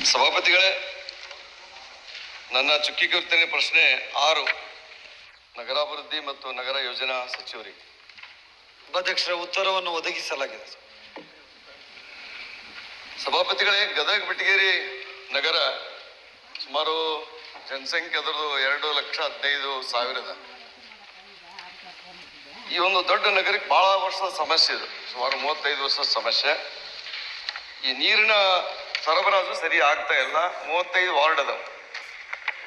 ಸಭಾಪತಿಗಳೇ ನನ್ನ ಚುಕ್ಕಿ ಕೀರ್ತನೆ ಪ್ರಶ್ನೆ ಆರು ನಗರಾಭಿವೃದ್ಧಿ ಮತ್ತು ನಗರ ಯೋಜನಾ ಸಚಿವರಿಗೆ. ಉಪಾಧ್ಯಕ್ಷರ ಉತ್ತರವನ್ನು ಒದಗಿಸಲಾಗಿದೆ ಸಭಾಪತಿಗಳೇ ಗದಗ ಬಿಟಗೇರಿ ನಗರ ಸುಮಾರು ಜನಸಂಖ್ಯೆ ಅದರದು ಎರಡು ಲಕ್ಷ ಹದಿನೈದು ಸಾವಿರದ. ಈ ಒಂದು ದೊಡ್ಡ ನಗರಕ್ಕೆ ಬಹಳ ವರ್ಷದ ಸಮಸ್ಯೆ ಇದು ಸುಮಾರು ಮೂವತ್ತೈದು ವರ್ಷದ ಸಮಸ್ಯೆ. ಈ ನೀರಿನ ಸರಬರಾಜು ಸರಿ ಆಗ್ತಾ ಇಲ್ಲ. ಮೂವತ್ತೈದು ವಾರ್ಡ್ ಅದಾವ.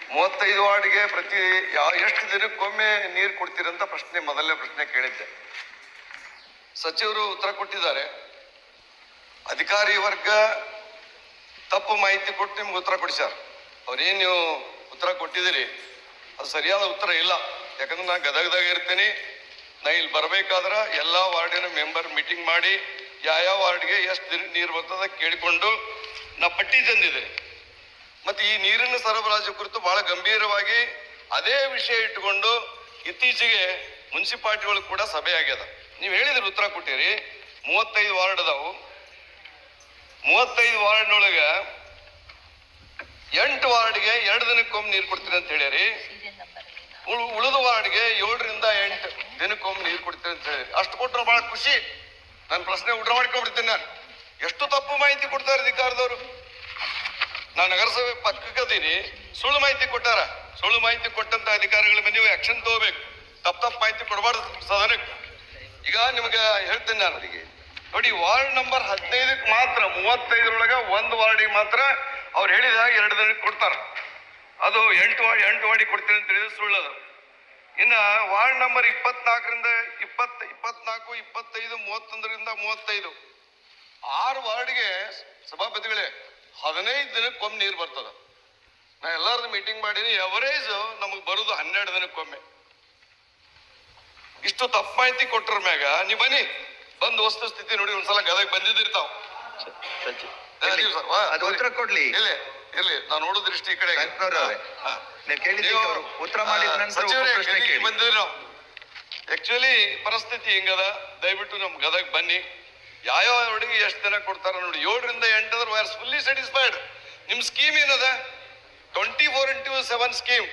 ಮೂವತ್ತೈದು ವಾರ್ಡ್ಗೆ ಪ್ರತಿ ಯಾವ ಎಷ್ಟು ದಿನಕ್ಕೊಮ್ಮೆ ನೀರು ಕೊಡ್ತೀರಂತ ಪ್ರಶ್ನೆ, ಮೊದಲನೇ ಪ್ರಶ್ನೆ ಕೇಳಿದ್ದೆ. ಸಚಿವರು ಉತ್ತರ ಕೊಟ್ಟಿದ್ದಾರೆ. ಅಧಿಕಾರಿ ವರ್ಗ ತಪ್ಪು ಮಾಹಿತಿ ಕೊಟ್ಟು ನಿಮ್ಗೆ ಉತ್ತರ ಕೊಡಿಸ್ಯಾರ. ಅವ್ರೇನು ನೀವು ಉತ್ತರ ಕೊಟ್ಟಿದ್ದೀರಿ? ಅದು ಸರಿಯಾದ ಉತ್ತರ ಇಲ್ಲ. ಯಾಕಂದ್ರೆ ನಾನು ಗದಗದಾಗ ಇರ್ತೀನಿ. ನಾ ಇಲ್ಲಿ ಬರಬೇಕಾದ್ರೆ ಎಲ್ಲ ವಾರ್ಡಿನ ಮೆಂಬರ್ ಮೀಟಿಂಗ್ ಮಾಡಿ ಯಾವ ವಾರ್ಡ್ಗೆ ಎಷ್ಟು ದಿನ ನೀರು ಬರ್ತದ ಕೇಳಿಕೊಂಡು ನಾ ಪಟ್ಟಿ ತಂದಿದ್ದೇನೆ ಮತ್ತೆ ಈ ನೀರಿನ ಸರಬರಾಜು ಕುರಿತು ಬಹಳ ಗಂಭೀರವಾಗಿ ಅದೇ ವಿಷಯ ಇಟ್ಟುಕೊಂಡು ಇತ್ತೀಚೆಗೆ ಮುನ್ಸಿಪಾಲ್ಟಿಗಳು ಕೂಡ ಸಭೆ ಆಗ್ಯದ. ನೀವು ಹೇಳಿದ್ರಿ ಉತ್ತರ ಕೊಟ್ಟಿರಿ, ಮೂವತ್ತೈದು ವಾರ್ಡ್ ಅದಾವು ಮೂವತ್ತೈದು ವಾರ್ಡ್ನೊಳಗೆ ಎಂಟು ವಾರ್ಡ್ಗೆ ಎರಡು ದಿನಕ್ಕೊಮ್ಮೆ ನೀರು ಕೊಡ್ತೀರಿ ಅಂತ ಹೇಳಿರಿ ಉಳು- ಉಳಿದ ವಾರ್ಡ್ಗೆ ಏಳರಿಂದ ಎಂಟು ದಿನಕ್ಕೊಮ್ಮೆ ನೀರು ಕೊಡ್ತೀರಿ ಅಂತ ಹೇಳಿರಿ ಅಷ್ಟು ಕೊಟ್ಟರೆ ಬಹಳ ಖುಷಿ. ನನ್ನ ಪ್ರಶ್ನೆ ಉಡ್ರ ಮಾಡ್ಕೊಂಡ್ಬಿಡ್ತೀನಿ ನಾನು. ಎಷ್ಟು ತಪ್ಪು ಮಾಹಿತಿ ಕೊಡ್ತಾರೆ ಅಧಿಕಾರದವರು? ನಾನು ನಗರಸಭೆ ಪಕ್ಕದೀನಿ ಸುಳ್ಳು ಮಾಹಿತಿ ಕೊಟ್ಟಾರ? ಸುಳ್ಳು ಮಾಹಿತಿ ಕೊಟ್ಟಂತ ಅಧಿಕಾರಿಗಳ ಮೇಲೆ ನೀವು ಆಕ್ಷನ್ ತಗೋಬೇಕು. ತಪ್ಪು ತಪ್ಪು ಮಾಹಿತಿ ಕೊಡಬಾರ್ದು ಸದನಕ್ಕೆ. ಈಗ ನಿಮ್ಗೆ ಹೇಳ್ತೇನೆ ನಾನು ಅವರಿಗೆ. ನೋಡಿ, ವಾರ್ಡ್ ನಂಬರ್ ಹದಿನೈದಕ್ಕೆ ಮಾತ್ರ, ಮೂವತ್ತೈದರೊಳಗೆ ಒಂದು ವಾರ್ಡಿಗೆ ಮಾತ್ರ ಅವ್ರು ಹೇಳಿದ ಎರಡು ದಿನಕ್ಕೆ ಕೊಡ್ತಾರೆ. ಅದು ಎಂಟು ವಾರ್ಡ್, ಎಂಟು ವಾರ್ಡಿಗೆ ಕೊಡ್ತೀನಿ ಅಂತ ಹೇಳಿದ್ರೆ ಅದು. ಇನ್ನ ವಾರ್ಡ್ ನಂಬರ್ ಇಪ್ಪತ್ನಾಲ್ಕರಿಂದ ಇಪ್ಪತ್ತು, ಇಪ್ಪತ್ನಾಲ್ಕು, ಇಪ್ಪತ್ತೈದು, ಮೂವತ್ತೊಂದರಿಂದ ಮೂವತ್ತೈದು. ಆರು ವಾರ್ಡ್ಗೆ ಸಭಾಪತಿಗಳೇ ಹದಿನೈದು ದಿನಕ್ಕೊಮ್ಮೆ ನೀರು ಬರ್ತದ. ನಾ ಎಲ್ಲಾರ್ದು ಮೀಟಿಂಗ್ ಮಾಡೀನಿ ಎವರೇಜ್ ನಮಗೆ ಬರೋದು ಹನ್ನೆರಡು ದಿನಕ್ಕೊಮ್ಮೆ ಇಷ್ಟು ತಪ್ಪು ಮಾಹಿತಿ ಕೊಟ್ಟರ ಮ್ಯಾಗ ನೀ ಬನ್ನಿ ಬಂದು ವಸ್ತು ಸ್ಥಿತಿ ನೋಡಿ ಒಂದ್ಸಲ ಗದಗ ಬಂದಿದ್ದಿರ್ತಾವ ಉತ್ತರ ಕೊಡ್ಲಿ. ಇಲ್ಲ ಇರ್ಲಿ. ನಾನು ನೋಡೋ ದೃಷ್ಟಿ ಈ ಕಡೆ ಉತ್ತರ ಬಂದಿದ್ರಿ ನಾವು. ಆಕ್ಚುಲಿ ಪರಿಸ್ಥಿತಿ ಹೆಂಗದ? ದಯವಿಟ್ಟು ನಮ್ ಗದಗ ಬನ್ನಿ. ಯಾವ್ಯಾವ ಹುಡುಗಿ ಎಷ್ಟು ದಿನ ಕೊಡ್ತಾರ ನೋಡಿ ಏಳರಿಂದ ಎಂಟು ವೈ ವೈರ್ಸ್ ಫುಲ್ಲಿ ಸ್ಯಾಟಿಸ್ಫೈಡ್ ನಿಮ್ಮ ಸ್ಕೀಮ್ ಏನದ? Twenty four into seven scheme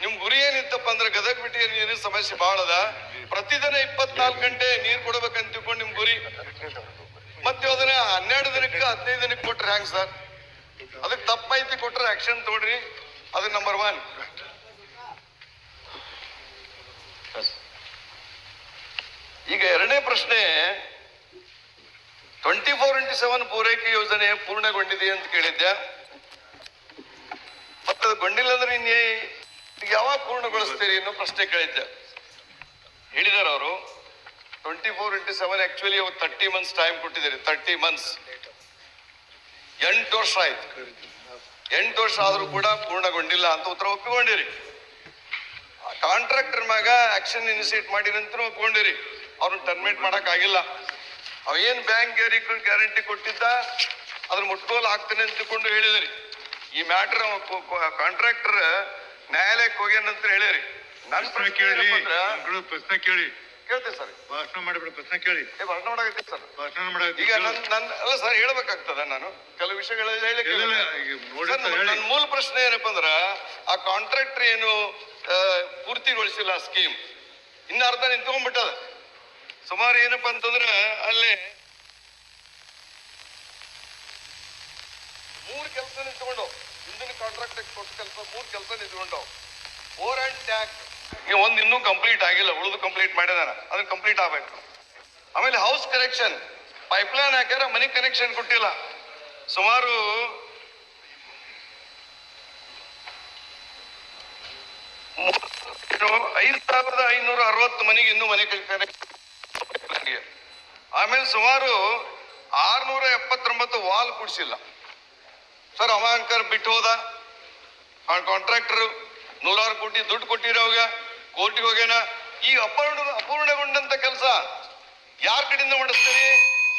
ನಿಮ್ ಗುರಿ ಏನಿತ್ತಪ್ಪ ಅಂದ್ರೆ ಗದಗ ಬಿಟ್ಟು ನೀರಿನ ಸಮಸ್ಯೆ ಬಹಳ ಅದ ಪ್ರತಿದಿನ ಇಪ್ಪತ್ನಾಲ್ಕು ಗಂಟೆ ನೀರು ಕೊಡ್ಬೇಕಂತ ತಿಳ್ಕೊಂಡು ನಿಮ್ ಗುರಿ. ಮತ್ತೆ ಅದನ್ನ ಹನ್ನೆರಡು ದಿನಕ್ಕೆ ಹದಿನೈದು ದಿನಕ್ಕೆ ಕೊಟ್ರೆ ಹ್ಯಾಂಗ್ ಸರ್? ಅದಕ್ಕೆ ತಪ್ಪು ಮಾಹಿತಿ ಕೊಟ್ರೆ ಆಕ್ಷನ್ ತೋಡ್ರಿ ಅದು ನಂಬರ್ ಒನ್ ಈಗ ಎರಡನೇ ಪ್ರಶ್ನೆ ಟ್ವೆಂಟಿ ಫೋರ್ ಇಂಟು ಸೆವೆನ್ ಪೂರೈಕೆ ಯೋಜನೆ ಪೂರ್ಣಗೊಂಡಿದೆ ಅಂತ ಕೇಳಿದ್ದೆ ಅದು ಗೊಂಡಿಲ್ಲ ಅಂದ್ರೆ ಇನ್ನೇ ಯಾವಾಗ ಪೂರ್ಣಗೊಳಿಸ್ತೀರಿ ಅನ್ನೋ ಪ್ರಶ್ನೆ ಕೇಳಿದ್ದೆ. ಹೇಳಿದಾರ ಅವರು twenty four into seven actually ಅವ್ರು ತರ್ಟಿ ಮಂತ್ಸ್ ಟೈಮ್ ಕೊಟ್ಟಿದ್ದೀರಿ ತರ್ಟಿ ಮಂತ್ಸ್ ಎಂಟು ವರ್ಷ ಆಯ್ತು. ಎಂಟು ವರ್ಷ ಆದರೂ ಕೂಡ ಪೂರ್ಣಗೊಂಡಿಲ್ಲ ಅಂತ ಉತ್ತರ ಒಪ್ಪಿಕೊಂಡಿರಿ. ಕಾಂಟ್ರಾಕ್ಟರ್ ಮ್ಯಾಗ ಆಕ್ಷನ್ ಇನಿಷಿಯೇಟ್ ಮಾಡಿ ನಂತರ ಒಪ್ಕೊಂಡಿರಿ ಅವ್ರನ್ನ ಟರ್ಮಿನೇಟ್ ಮಾಡಕ್ ಆಗಿಲ್ಲ ಅವ ಏನ್ ಬ್ಯಾಂಕ್ ಗ್ಯಾರಂಟಿ ಕೊಟ್ಟಿದ್ದ? ಅದ್ರ ಮುಟ್ಕೋಲ್ ಹಾಕ್ತೇನೆ ಅಂತಕೊಂಡು ಹೇಳಿದ್ರಿ. ಈ ಮ್ಯಾಟ್ರ್ ಕಾಂಟ್ರಾಕ್ಟರ್ ನ್ಯಾಯಾಲಯಕ್ಕೆ ಹೋಗ್ಯಾನಂತ ಹೇಳಿರಿ. ನನ್ನ ಪ್ರಶ್ನೆ ಪ್ರಶ್ನೆ ಕೇಳಿ. ಪ್ರಶ್ನೆ ಕೇಳಿ. ಕೇಳ್ತೇನೆ ಸರ್. ಭಾಷಣ ಮಾಡಿಬಿಡಿ ಪ್ರಶ್ನೆ ಕೇಳಿ. ಏ ಭಾಷಣ ಮಾಡಾಕತ್ತೀನಿ ಸರ್. ಭಾಷಣ ಮಾಡಕ್ಕೆ ಈಗ ನನ್ ನನ್ ಅಲ್ಲ ಸರ್ ಹೇಳ್ಬೇಕಾಗ್ತದ ನಾನು. ಕೆಲವು ವಿಷಯಗಳು ಹೇಳಿ. ನನ್ನ ಮೂಲ ಪ್ರಶ್ನೆ ಏನಪ್ಪ ಅಂದ್ರ ಆ ಕಾಂಟ್ರಾಕ್ಟರ್ ಏನು ಆ, ಪೂರ್ತಿಗೊಳಿಸಿಲ್ಲ ಸ್ಕೀಮ್ ಇನ್ನ ಅರ್ಧ ನಿಂತ್ಕೊಂಡ್ಬಿಟ್ಟದ ಸುಮಾರು ಏನಪ್ಪ ಅಂತಂದ್ರ ಅಲ್ಲಿ ಮೂರ್ ಕೆಲಸ ನಿಂತ್ಕೊಂಡು ಹಿಂದಿನ ಕಾಂಟ್ರಾಕ್ಟ್ ಕೊಟ್ಟ ಕೆಲಸ, ಮೂರ್ ಕೆಲಸ ನಿಂತ್ಕೊಂಡು ಓರ್ ಅಂಡ್ ಟ್ಯಾಕ್ ಒಂದ್ ಇನ್ನೂ ಕಂಪ್ಲೀಟ್ ಆಗಿಲ್ಲ, ಉಳಿದು ಕಂಪ್ಲೀಟ್ ಮಾಡಿದಾನ ಅದನ್ನ ಕಂಪ್ಲೀಟ್ ಆಗ್ಬೇಕು. ಆಮೇಲೆ ಹೌಸ್ ಕನೆಕ್ಷನ್ ಪೈಪ್ಲೈನ್ ಹಾಕ್ಯಾರ, ಮನಿ ಕನೆಕ್ಷನ್ ಕೊಟ್ಟಿಲ್ಲ. ಸುಮಾರು ಐದು ಸಾವಿರದ ಐನೂರ ಅರವತ್ತು ಮನೆಗೆ ಇನ್ನೂ ಮನೆ ಕನೆಕ್ಷನ್ ಆಮೇಲೆ ಸುಮಾರು ಆರ್ನೂರ ಎಪ್ಪತ್ತೊಂಬತ್ತು ವಾಲ್ ಕುಡಿಸಿಲ್ಲ. ಸರ್ ಅವಾಂಕರ್ ಬಿಟ್ಟು ಹೋದ. ಆ ಕಾಂಟ್ರಾಕ್ಟರ್ ನೂರಾರು ಕೋಟಿ ದುಡ್ಡು ಕೊಟ್ಟಿರೋ ಕೋರ್ಟಿಗೆ ಹೋಗ್ಯಾನ. ಈ ಅಪೂರ್ಣ ಅಪೂರ್ಣಗೊಂಡಂತ ಕೆಲಸ ಯಾರ ಕಡೆಯಿಂದ ಮಾಡಿಸ್ತೀರಿ?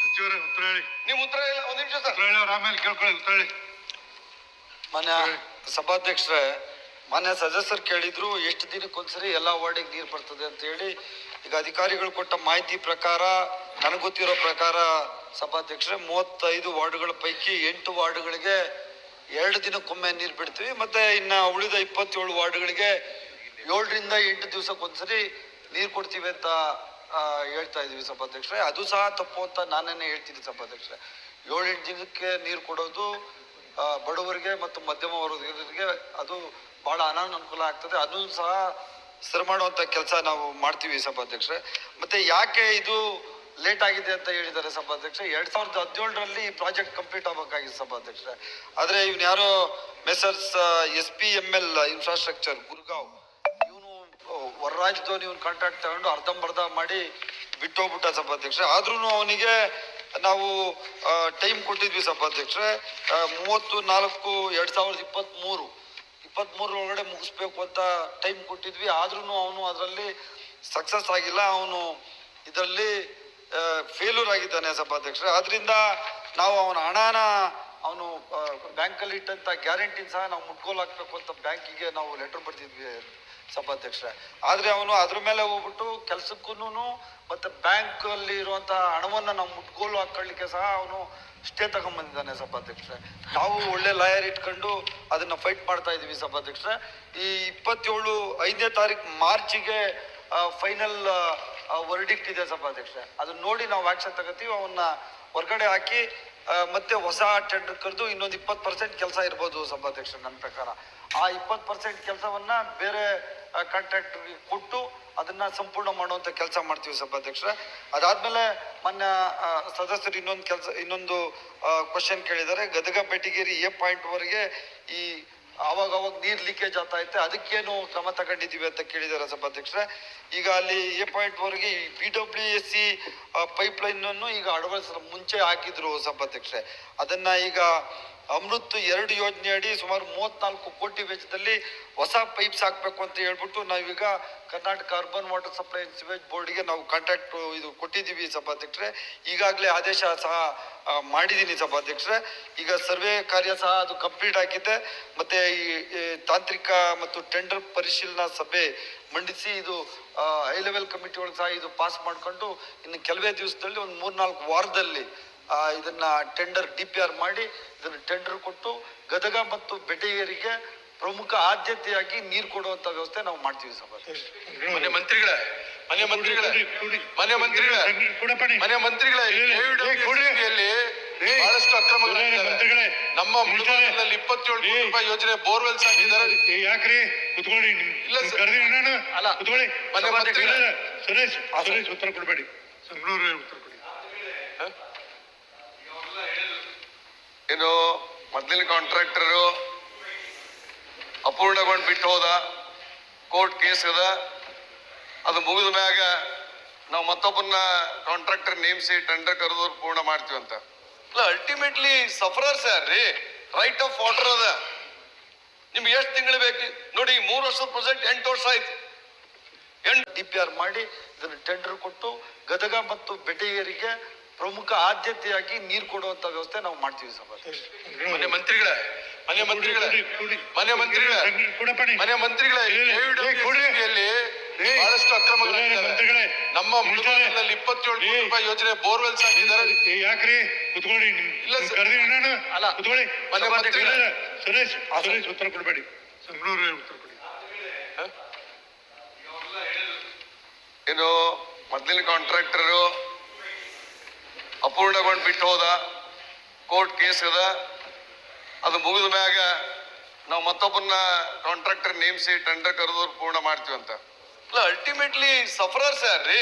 ಸಚಿವರೇ ಉತ್ತರ ಹೇಳಿ. ನಿಮ್ ಉತ್ತರ ಇಲ್ಲ ಒಂದ್ ನಿಮಿಷ ಸರ್. ಆಮೇಲೆ ಕೇಳ್ಕೊಳ್ಳಿ ಉತ್ತರ ಹೇಳಿ. ಮಾನ್ಯ ಸಭಾಧ್ಯಕ್ಷರೇ ಮಾನ್ಯ ಸದಸ್ಯರು ಕೇಳಿದ್ರು ಎಷ್ಟು ದಿನಕ್ಕೊಂದ್ಸರಿ ಎಲ್ಲ ವಾರ್ಡಿಗೆ ನೀರು ಬರ್ತದೆ ಅಂತ ಹೇಳಿ. ಈಗ ಅಧಿಕಾರಿಗಳು ಕೊಟ್ಟ ಮಾಹಿತಿ ಪ್ರಕಾರ ನನಗೆ ಗೊತ್ತಿರೋ ಪ್ರಕಾರ ಸಭಾಧ್ಯಕ್ಷರೇ, ಮೂವತ್ತೈದು ವಾರ್ಡ್ಗಳ ಪೈಕಿ ಎಂಟು ವಾರ್ಡ್ಗಳಿಗೆ ಎರಡು ದಿನಕ್ಕೊಮ್ಮೆ ನೀರು ಬಿಡ್ತೀವಿ. ಮತ್ತೆ ಇನ್ನು ಉಳಿದ ಇಪ್ಪತ್ತೇಳು ವಾರ್ಡ್ಗಳಿಗೆ ಏಳರಿಂದ ಎಂಟು ದಿವಸಕ್ಕೊಂದ್ಸರಿ ನೀರು ಕೊಡ್ತೀವಿ ಅಂತ ಹೇಳ್ತಾ ಇದ್ದೀವಿ ಸಭಾಧ್ಯಕ್ಷರೇ. ಅದು ಸಹ ತಪ್ಪು ಅಂತ ನಾನೇ ಹೇಳ್ತೀನಿ ಸಭಾಧ್ಯಕ್ಷರೇ. ಏಳೆಂಟು ದಿನಕ್ಕೆ ನೀರು ಕೊಡೋದು ಬಡವರಿಗೆ ಮತ್ತು ಮಧ್ಯಮ ವರ್ಗದವರಿಗೆ ಅದು ಬಹಳ ಅನಾನುಕೂಲ ಆಗ್ತದೆ. ಅದು ಸಹ ಸರಿ ಮಾಡುವಂಥ ಕೆಲಸ ನಾವು ಮಾಡ್ತೀವಿ ಸಭಾಧ್ಯಕ್ಷರೇ. ಮತ್ತೆ ಯಾಕೆ ಇದು ಲೇಟ್ ಆಗಿದೆ ಅಂತ ಹೇಳಿದ್ದಾರೆ ಸಭಾಧ್ಯಕ್ಷ. ಎರಡ್ ಸಾವಿರದ ಹದಿನೇಳರಲ್ಲಿ ಪ್ರಾಜೆಕ್ಟ್ ಕಂಪ್ಲೀಟ್ ಆಗಬೇಕಾಗಿತ್ತು ಸಭಾಧ್ಯಕ್ಷ. ಆದ್ರೆ ಇವ್ನು ಯಾರು messrs S P M L infrastructure Gurgaon ಇವನು ಹೊರ ರಾಜ್ಯದವನು ಇವನು ಕಾಂಟ್ರಾಕ್ಟ್ ತಗೊಂಡು ಅರ್ಧಂಬರ್ಧ ಮಾಡಿ ಬಿಟ್ಟೋಗ್ಬಿಟ್ಟ ಸಭಾಧ್ಯಕ್ಷ. ಆದ್ರೂ ಅವನಿಗೆ ನಾವು ಟೈಮ್ ಕೊಟ್ಟಿದ್ವಿ ಸಭಾಧ್ಯಕ್ಷರೇ ಆ, ಮೂವತ್ತು ನಾಲ್ಕು ಎರಡ್ ಸಾವಿರದ ಇಪ್ಪತ್ತ್ ಮೂರು ಇಪ್ಪತ್ತ್ ಒಳಗಡೆ ಮುಗಿಸ್ಬೇಕು ಅಂತ ಟೈಮ್ ಕೊಟ್ಟಿದ್ವಿ. ಆದ್ರೂ ಅವನು ಅದರಲ್ಲಿ ಸಕ್ಸಸ್ ಆಗಿಲ್ಲ. ಅವನು ಇದರಲ್ಲಿ ಫೇಲ್ಯೂರ್ ಆಗಿದ್ದಾನೆ ಸಭಾಧ್ಯಕ್ಷರೇ ಆದ್ರಿಂದ ನಾವು ಅವನ ಹಣನ ಅವನು ಬ್ಯಾಂಕಲ್ಲಿ ಇಟ್ಟಂತ ಗ್ಯಾರಂಟಿನ ಸಹ ನಾವು ಮುಟ್ಕೋಲ್ ಹಾಕ್ಬೇಕು ಅಂತ ಬ್ಯಾಂಕಿಗೆ ನಾವು ಲೆಟರ್ ಬರ್ತಿದ್ವಿ ಸಭಾಧ್ಯಕ್ಷರೇ ಆದ್ರೆ ಅವನು ಅದ್ರ ಮೇಲೆ ಹೋಗ್ಬಿಟ್ಟು ಕೆಲ್ಸಕ್ಕೂ ಮತ್ತೆ ಬ್ಯಾಂಕ್ ಅಲ್ಲಿ ಇರುವಂತ ಹಣವನ್ನ ನಾವು ಮುಟ್ಗೋಲು ಹಾಕೊಳ್ಳಿಕ್ಕೆ ಸಹ ಅವನು ಸ್ಟೇ ತಗೊಂಡ್ಬಂದಿದ್ದಾನೆ ಸಭಾಧ್ಯಕ್ಷರೇ ನಾವು ಒಳ್ಳೆ ಲಾಯರ್ ಇಟ್ಕೊಂಡು ಅದನ್ನ ಫೈಟ್ ಮಾಡ್ತಾ ಇದೀವಿ ಸಭಾಧ್ಯಕ್ಷರೇ ಈ ಇಪ್ಪತ್ತೇಳು, ಐದನೇ ತಾರೀಕು ಮಾರ್ಚಿಗೆ ಫೈನಲ್ ವರ್ಡಿಕ್ಟ್ ಇದೆ ಸಭಾಧ್ಯಕ್ಷ ಅದನ್ನ ನೋಡಿ ನಾವು ಆಕ್ಷನ್ ತಗೋತೀವಿ, ಅವನ್ನ ಹೊರಗಡೆ ಹಾಕಿ ಮತ್ತೆ ಹೊಸ ಟೆಂಡರ್ ಕರೆದು ಇನ್ನೊಂದು ಇಪ್ಪತ್ತು ಪರ್ಸೆಂಟ್ ಕೆಲಸ ಇರ್ಬೋದು ಸಭಾಧ್ಯಕ್ಷ ನನ್ನ ಪ್ರಕಾರ. ಆ ಇಪ್ಪತ್ತು ಪರ್ಸೆಂಟ್ ಕೆಲಸವನ್ನ ಬೇರೆ ಕಾಂಟ್ರಾಕ್ಟರ್ಗೆ ಕೊಟ್ಟು ಅದನ್ನ ಸಂಪೂರ್ಣ ಮಾಡುವಂತ ಕೆಲಸ ಮಾಡ್ತೀವಿ ಸಭಾಧ್ಯಕ್ಷ ಅದಾದ್ಮೇಲೆ ಮೊನ್ನೆ ಸದಸ್ಯರು ಇನ್ನೊಂದು ಕೆಲಸ, ಇನ್ನೊಂದು ಕ್ವಶನ್ ಕೇಳಿದ್ದಾರೆ. ಗದಗ, ಬೆಟಗೇರಿ ಎ ಪಾಯಿಂಟ್ ವರೆಗೆ ಈ ಅವಾಗ ಅವಾಗ ನೀರ್ ಲೀಕೇಜ್ ಆಗ್ತಾ ಇತ್ತು. ಅದಕ್ಕೇನು ಕ್ರಮ ತಗೊಂಡಿದೀವಿ ಅಂತ ಕೇಳಿದಾರೆ ಸಭಾಧ್ಯಕ್ಷರೇ. ಈಗ ಅಲ್ಲಿ ಎ ಪಾಯಿಂಟ್ ವರೆಗೆ B W S C pipeline ಅನ್ನು ಈಗ ಅಳವಡಿಸ ಮುಂಚೆ ಹಾಕಿದ್ರು ಸಭಾಧ್ಯಕ್ಷರೇ. ಅದನ್ನ ಈಗ ಅಮೃತ್ ಎರಡು ಯೋಜನೆ ಅಡಿ ಸುಮಾರು ಮೂವತ್ನಾಲ್ಕು ಕೋಟಿ ವೆಚ್ಚದಲ್ಲಿ ಹೊಸ ಪೈಪ್ಸ್ ಹಾಕ್ಬೇಕು ಅಂತ ಹೇಳ್ಬಿಟ್ಟು ನಾವೀಗ Karnataka urban water supply and sewage ಬೋರ್ಡ್ಗೆ ನಾವು ಕಾಂಟ್ಯಾಕ್ಟ್ ಇದು ಕೊಟ್ಟಿದ್ದೀವಿ ಸಭಾಧ್ಯಕ್ಷರೆ. ಈಗಾಗಲೇ ಆದೇಶ ಸಹ ಮಾಡಿದ್ದೀನಿ ಸಭಾಧ್ಯಕ್ಷರೆ. ಈಗ ಸರ್ವೆ ಕಾರ್ಯ ಸಹ ಅದು ಕಂಪ್ಲೀಟ್ ಆಗಿದೆ. ಮತ್ತೆ ಈ ತಾಂತ್ರಿಕ ಮತ್ತು ಟೆಂಡರ್ ಪರಿಶೀಲನಾ ಸಭೆ ಮಂಡಿಸಿ ಇದು ಹೈ ಲೆವೆಲ್ ಕಮಿಟಿ ಒಳಗೆ ಸಹ ಇದು ಪಾಸ್ ಮಾಡಿಕೊಂಡು ಇನ್ನು ಕೆಲವೇ ದಿವಸದಲ್ಲಿ ಒಂದು ಮೂರ್ನಾಲ್ಕು ವಾರದಲ್ಲಿ ಇದನ್ನ ಟೆಂಡರ್ ಡಿ ಪಿ ಆರ್ ಮಾಡಿ ಇದನ್ನ ಟೆಂಡರ್ ಕೊಟ್ಟು ಗದಗ ಮತ್ತು ಬೆಟಗೇರಿಗೆ ಪ್ರಮುಖ ಆದ್ಯತೆಯಾಗಿ ನೀರು ಕೊಡುವಂತ ವ್ಯವಸ್ಥೆ ನಾವು ಮಾಡ್ತೀವಿ ಸಭಾಧ್ಯಕ್ಷ ಮನೆ ಮಂತ್ರಿಗಳೇ ಮನೆ ಮಂತ್ರಿಗಳೇ. ಮನೆ ಮಂತ್ರಿಗಳೇ. ಮನೆ ಮಂತ್ರಿಗಳೇ ಬಹಳಷ್ಟು ಅಕ್ರಮ ಅಕ್ರಮಗಳಿದ್ದಾವೆ ಮಂತ್ರಿಗಳೇ. ನಮ್ಮ ಮುಳುಬಾಗಿಲಿನಲ್ಲಿ ಇಪ್ಪತ್ತೇಳು ಕೋಟಿ ಏ. ರೂಪಾಯಿ ಯೋಜನೆ ಬೋರ್ವೆಲ್ಸ್ ಹಾಕಿದ್ದಾರೆ ಏ, ಯಾಕ್ರಿ ಕುತ್ಕೊಳ್ಳಿ ಇಲ್ಲ ಸರ್. ನಾನು ಅಲ್ಲ. ಕುತ್ಕೊಳ್ಳಿ ಮನೆ ಮಂತ್ರಿಗಳೇ. ಸುರೇಶ್ ಸುರೇಶ್ ಉತ್ತರ ಕೊಡಬೇಡಿ ಸಂಗ್ಳೂರು ಉತ್ತರ ಏನು ಮೊದಲಿನ ಕಾಂಟ್ರಾಕ್ಟರು ಅಪೂರ್ಣಗೊಂಡು ಬಿಟ್ಟು ಹೋದ ಕೋರ್ಟ್ ಕೇಸ್ ಅದ ಅದು ಮುಗಿದ ಮ್ಯಾಗ ನಾವು ಮತ್ತೊಬ್ಬನ ಕಾಂಟ್ರಾಕ್ಟರ್ ನೇಮಿಸಿ ಟೆಂಡರ್ ಕರೆದು ಪೂರ್ಣ ಮಾಡ್ತೀವಿ ಅಂತ. ಇಲ್ಲ ಅಲ್ಟಿಮೇಟ್ಲಿ ಸಫರರ್ಸ್ ರೀ ರೈಟ್ ಆಫ್ ವಾಟರ್ ಅದ. ನಿಮ್ಗೆ ಎಷ್ಟು ತಿಂಗಳು ಬೇಕು? ನೋಡಿ ಮೂರು ವರ್ಷದ ಪ್ರೊಜೆಕ್ಟ್ ಎಂಟು ವರ್ಷ ಆಯ್ತು. ಎಂಟು ಡಿ ಪಿ ಆರ್ ಮಾಡಿ ಇದನ್ನು ಟೆಂಡರ್ ಕೊಟ್ಟು ಗದಗ ಮತ್ತು ಬೆಟಗೇರಿಗೆ ಪ್ರಮುಖ ಆದ್ಯತೆಯಾಗಿ ನೀರು ಕೊಡುವಂತ ವ್ಯವಸ್ಥೆ ನಾವು ಮಾಡ್ತೀವಿ ಸಭಾಧ್ಯಕ್ಷ ಮನೆ ಮಂತ್ರಿಗಳ ಮನೆ ಮಂತ್ರಿಗಳ. ಮನೆ ಮಂತ್ರಿಗಳ ಮನೆ ಮಂತ್ರಿಗಳ ಬಹಳಷ್ಟು ಅಕ್ರಮ ಮಂತ್ರಿಗಳೇ. ನಮ್ಮ ಮುಳುಬಾಗಿಲಿನಲ್ಲಿ ಇಪ್ಪತ್ತೇಳು. ರೂಪಾಯಿ ಯೋಜನೆ ಬೋರ್ವೆಲ್ಸ್ ಹಾಕಿದ್ದಾರೆ ಏ, ಯಾಕ್ರಿ? ಕುತ್ಕೊಳ್ಳಿ ಇಲ್ಲ, ಅಲ್ಲ. ಕುತ್ಕೊಳ್ಳಿ. ಮನೆ ಮಂತ್ರಿಗಳ. ಸುರೇಶ್ ಸುರೇಶ್ ಉತ್ತರ ಕೊಡಬೇಡಿ. ಸಂಗ್ಳೂರು ಉತ್ತರ ಕೊಡಿ. ಏನು ಮೊದಲಿನ ಕಾಂಟ್ರಾಕ್ಟರು ಅಪೂರ್ಣಗೊಂಡು ಬಿಟ್ಟು ಹೋದ, ಕೋರ್ಟ್ ಕೇಸ್ ಅದ. ಅದು ಮುಗಿದ ಮ್ಯಾಗ ನಾವು ಮತ್ತೊಬ್ಬನ ಕಾಂಟ್ರಾಕ್ಟರ್ ನೇಮಿಸಿ ಟೆಂಡರ್ ಕರೆದು ಪೂರ್ಣ ಮಾಡ್ತೀವಿ ಅಂತ. ಇಲ್ಲ ಅಲ್ಟಿಮೇಟ್ಲಿ ಸಫರರ್ಸ್ ರೀ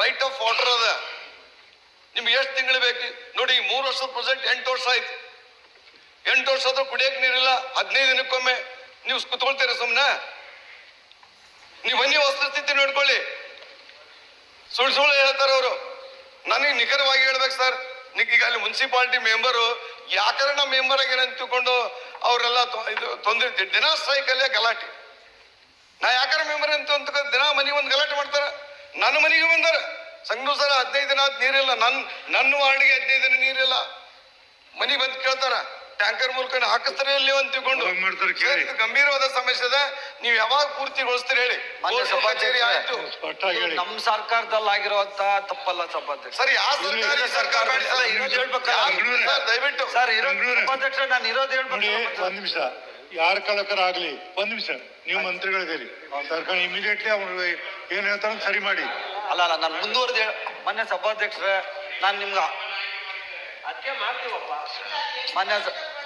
ರೈಟ್ ಆಫ್ ವಾಟರ್ ಅದ. ನಿಮ್ಗೆ ಎಷ್ಟು ತಿಂಗಳು ಬೇಕು? ನೋಡಿ, ಮೂರು ವರ್ಷದ ಪ್ರೊಜೆಕ್ಟ್ ಎಂಟು ವರ್ಷ ಆಯ್ತು. ಎಂಟು ವರ್ಷ ಆದ್ರೂ ಕುಡಿಯಕ್ ನೀರಿಲ್ಲ, ಹದಿನೈದು ದಿನಕ್ಕೊಮ್ಮೆ. ನೀವು ಕುತ್ಕೊಳ್ತೀರ ಸುಮ್ಮನೆ ನೀವು ಬನ್ನಿ ವಸ್ತುಸ್ಥಿತಿ ನೋಡ್ಕೊಳ್ಳಿ. ಸುಳ್ಳು ಸುಳ್ಳು ಹೇಳ್ತಾರೆ ಅವರು ನನಗೆ ನಿಖರವಾಗಿ ಹೇಳ್ಬೇಕು ಸರ್. ಈಗ ಅಲ್ಲಿ ಮುನ್ಸಿಪಾಲಿಟಿ ಮೆಂಬರು ಯಾಕಂದ್ರೆ ನಮ್ಮ ಮೆಂಬರ್ ಆಗಿ ತಿಳ್ಕೊಂಡು ಅವರೆಲ್ಲ ಇದು ತೊಂದರೆ ದಿನ ಸ್ಟ್ರೈಕಲ್ಲೇ ಗಲಾಟೆ. ನಾ ಯಾಕಾರ ಮೆಂಬರ್ ಅಂತ ದಿನ ಮನೆಗೆ ಒಂದು ಗಲಾಟೆ ಮಾಡ್ತಾರೆ. ನನ್ನ ಮನೆಗೆ ಬಂದಾರೆ. ಸಂಘ ಸರ ಹದಿನೈದು ದಿನ ನೀರಿಲ್ಲ. ನನ್ನ ನನ್ನ ವಾರ್ಡಿಗೆ ಹದಿನೈದು ದಿನ ನೀರಿಲ್ಲ. ಮನೆಗೆ ಬಂದು ಕೇಳ್ತಾರ. ಟ್ಯಾಂಕರ್ ಮೂಲಕ ಹಾಕಿಸ್ತಾರೆ ಇಲ್ಲಿ ಅಂತ ತಿಳ್ಕೊಂಡು. ಇದು ಗಂಭೀರವಾದ ಸಮಸ್ಯೆ ಅದ ನೀವು ಯಾವಾಗ ಪೂರ್ತಿಗೊಳಿಸ್ತೀರಿ ಹೇಳಿ. ಸಭಾಚಾರಿ ಆಯ್ತು. ನಮ್ಮ ಸರ್ಕಾರದಲ್ಲಿ ಆಗಿರುವಂತ ತಪ್ಪಲ್ಲ ಸಭಾಧ್ಯಕ್ಷ ಸರಿ ಯಾವ ಸರ್ಕಾರ ಇರೋದು. ದಯವಿಟ್ಟು. ಸರ್ ಇರೋ ಬೆಂಗಳೂರೇ. ಸಭಾಧ್ಯಕ್ಷ ನಾನು ಇರೋದು ಹೇಳ್ಬೇಕು ಒಂದ್ ನಿಮಿಷ. ಯಾರ ಕಳಕರ ಆಗ್ಲಿ ಒಂದ್ ನಿಮಿಷ. ನೀವು ಮಂತ್ರಿಗಳಿದ್ದೀರಿ ಸರ್ಕಾರ ಇಮಿಡಿಯೇಟ್ಲಿ ಅವ್ರು ಏನ್ ಹೇಳ್ತಾರ ಸರಿ ಮಾಡಿ. ಅಲ್ಲ ಅಲ್ಲ ನಾನು ಮುಂದುವರೆದ ಮೊನ್ನೆ ಮಾನ್ಯ ಸಭಾಧ್ಯಕ್ಷರೇ ನಾನು ನಿಮ್ಗ ಮಾನ್ಯ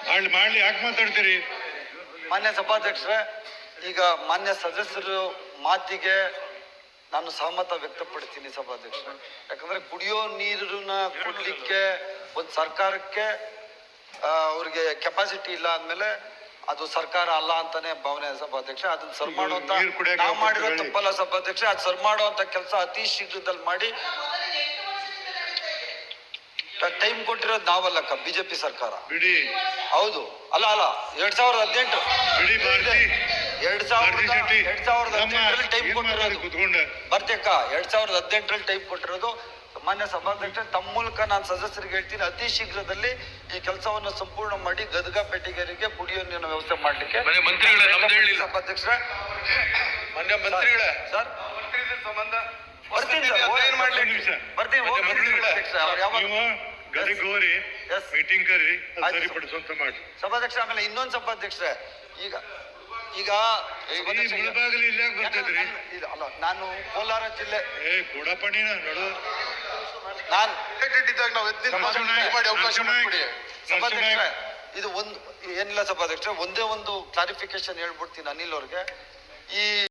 ಮಾಡ್ಲಿ ಮಾಡ್ಲಿ ಯಾಕೆ ಮಾತಾಡ್ತೀರಿ? ಮಾನ್ಯ ಸಭಾಧ್ಯಕ್ಷರೇ ಈಗ ಮಾನ್ಯ ಸದಸ್ಯರು ಮಾತಿಗೆ ನಾನು ಸಹಮತ ವ್ಯಕ್ತಪಡ್ತೀನಿ ಸಭಾಧ್ಯಕ್ಷರೇ. ಯಾಕಂದ್ರೆ ಕುಡಿಯೋ ನೀರನ್ನ ಕೊಡ್ಲಿಕ್ಕೆ ಒಂದು ಸರ್ಕಾರಕ್ಕೆ ಅವ್ರಿಗೆ ಕೆಪಾಸಿಟಿ ಇಲ್ಲ ಅಂದ್ಮೇಲೆ ಅದು ಸರ್ಕಾರ ಅಲ್ಲ ಅಂತಾನೆ ಭಾವನೆ ಸಭಾಧ್ಯಕ್ಷ ಅದನ್ನ ಸರ್ ಮಾಡುವಂತ ನಾವು ಮಾಡಿರೋ. ತಪ್ಪಲ್ಲ ಸಭಾಧ್ಯಕ್ಷ ಅದು ಸರ್ ಮಾಡುವಂತ ಕೆಲಸ ಅತಿ ಶೀಘ್ರದಲ್ಲಿ ಮಾಡಿ ಟೈಮ್ ಕೊಟ್ಟಿರೋದು ನಾವಲ್ಲಕ್ಕ ಬಿಜೆಪಿ ಸರ್ಕಾರ. ಬಿಡಿ. ಹೌದು. ಅಲ್ಲ ಅಲ್ಲ ಎರಡ್ ಸಾವಿರದ ಹದಿನೆಂಟು. ಬಿಡಿ ಭಾರತಿ. ಎರಡ್ ಸಾವಿರದ ಶೆಟ್ಟಿ ಎರಡ್ ಸಾವಿರದ ನಮ್ಮ ಹದಿನೆಂಟರಲ್ಲಿ ಟೈಮ್ ಏನ್ ಮಾತಾಡಿ ಕೊಟ್ಟಿರೋದು. ಕುತ್ಕೊಂಡೆ? ಬರ್ತೀಕ್ಕ ಎರಡ್ ಸಾವಿರದ ಹದಿನೆಂಟರಲ್ಲಿ ಟೈಮ್ ಕೊಟ್ಟಿರೋದು ಮಾನ್ಯ ಸಭಾಧ್ಯಕ್ಷ ತಮ್ಮ ಮೂಲಕ ನಾನು ಸದಸ್ಯರಿಗೆ ಹೇಳ್ತೀನಿ ಅತಿ ಶೀಘ್ರದಲ್ಲಿ ಈ ಕೆಲಸವನ್ನು ಸಂಪೂರ್ಣ ಮಾಡಿ ಗದಗ ಪೆಟ್ಟಿಗೆರಿಗೆ ಕುಡಿಯೋ ನೀರಿನ ವ್ಯವಸ್ಥೆ ಮಾಡ್ಲಿಕ್ಕೆ. ಮನೆ ಮಂತ್ರಿಗಳೇ, ನಮ್ದು ಹೇಳಿಲ್ಲ. ಸಭಾಧ್ಯಕ್ಷರೇ ಮಾನ್ಯ ಮಂತ್ರಿಗಳೇ. ಸರ್. ಸಂಬಂಧ ಬರ್ತೀನಿ ಸರ್ ನಿಮಿಷ ಬರ್ತೀನಿ ಮತ್ತೆ ಹೋಗ್ತೀನಿ ಮಂತ್ರಿಗಳೇ, ಅಧ್ಯಕ್ಷ, ಅವ್ರು ಯಾವಾಗ- ನೀವು ಗದಗ ಹೋರಿ Yes. ಮೀಟಿಂಗ್ ಕರಿ ಅದ್ ಆಯ್ತು. ಸರಿಪಡಿಸುವಂತ ಮಾಡಿ ಸಭಾಧ್ಯಕ್ಷ ಆಮೇಲೆ ಇನ್ನೊಂದು ಸಭಾಧ್ಯಕ್ಷರೇ ಈಗ ಈಗ ಈ ಸಭಾಧ್ಯಕ್ಷ, ಮುಳಬಾಗಿಲು ಇಲ್ಲಿ ಯಾಕೆ ಯಾಕಂದ್ರೆ ಬರ್ತೈತ್ರಿ ನಾನು- ಇದು ಅಲ್ಲ ನಾನು ಕೋಲಾರ ಜಿಲ್ಲೆ ಏ ಕೊಡಪಣಿನ ನೋಡು ನಾನು ಇದ್ದಾಗ ನಾವು ಎದ್ದು ನಿಂತು ನರಸಿಂಹ ನಾಯ್ಕ, ಮಾಡಿ ಅವಕಾಶ ನರಸಿಂಹ ನಾಯ್ಕ. ಮಾಡಿಕೊಡಿ ಸಭಾಧ್ಯಕ್ಷರೇ ಇದು ಒಂದು ಏನಿಲ್ಲ ಸಭಾಧ್ಯಕ್ಷ ಒಂದೇ ಒಂದು ಕ್ಲಾರಿಫಿಕೇಶನ್ ಹೇಳ್ಬಿಡ್ತೀನಿ ಅನಿಲ್ ಅವ್ರಿಗೆ ಈ